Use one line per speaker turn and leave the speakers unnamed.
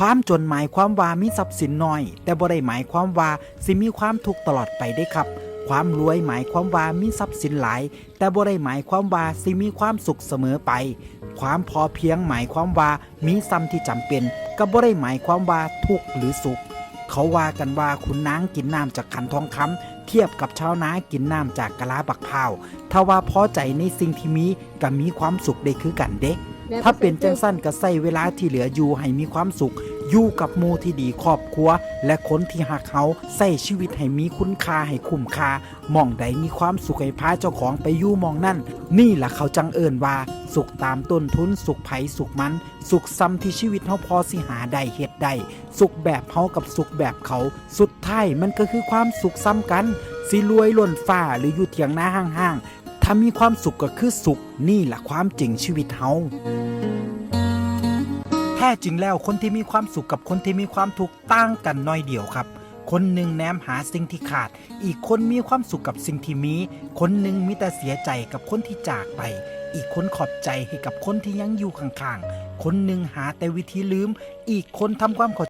ความจนหมายความว่ามีทรัพย์สินน้อย แต่บ่ได้หมายความว่าสิมีความทุกข์ตลอดไปได้ครับ ความรวยหมายความว่ามีทรัพย์สินหลาย แต่บ่ได้หมายความว่าสิมีความสุขเสมอไป ความพอเพียงหมายความว่ามีซ้ำที่จำเป็น ก็บ่ได้หมายความว่าทุกข์หรือสุข เขาว่ากันว่าคุณนางกินน้ำจากขันทองคำเทียบกับชาวนากินน้ำจากกะลาบักพร้าวถ้าว่าพอใจในสิ่งที่มีก็มีความสุขได้คือกันเด็ก ถ้าเป็นจังสั้นก็ใส่เวลาที่เหลืออยู่ให้มีความสุข อยู่กับมูที่ดีครอบครัว และคนที่หักเขาใส่ชีวิตให้มีคุณค่าให้คุ้มค่ามองใดมีความสุขให้พาเจ้าของไปอยู่มองนั่น นี่แหละเขาจังเอิญว่า สุขตามต้นทุน สุขไผสุขมัน สุขซ้ำที่ชีวิตเฮาพอสิหาได้เฮ็ดได้สุขแบบเฮากับสุขแบบเขา สุดท้ายมันก็คือความสุขซ้ำกันสิรวยล้นฟ้าหรืออยู่เถียงหน้าห้างๆ ถ้ามีความสุขก็คือสุขนี่แหละความจริงชีวิตเฮาแท้จริงแล้วคนที่มีความสุขกับคนที่มีความทุกข์ต่างกันน้อยเดียวครับ คนหนึ่งแนมหาสิ่งที่ขาด อีกคนมีความสุขกับสิ่งที่มี คนหนึ่งมีแต่เสียใจกับคนที่จากไป อีกคนขอบใจให้กับคนที่ยังอยู่ข้างๆ คนหนึ่งหาแต่วิธีลืม อีกคนทำความเข้า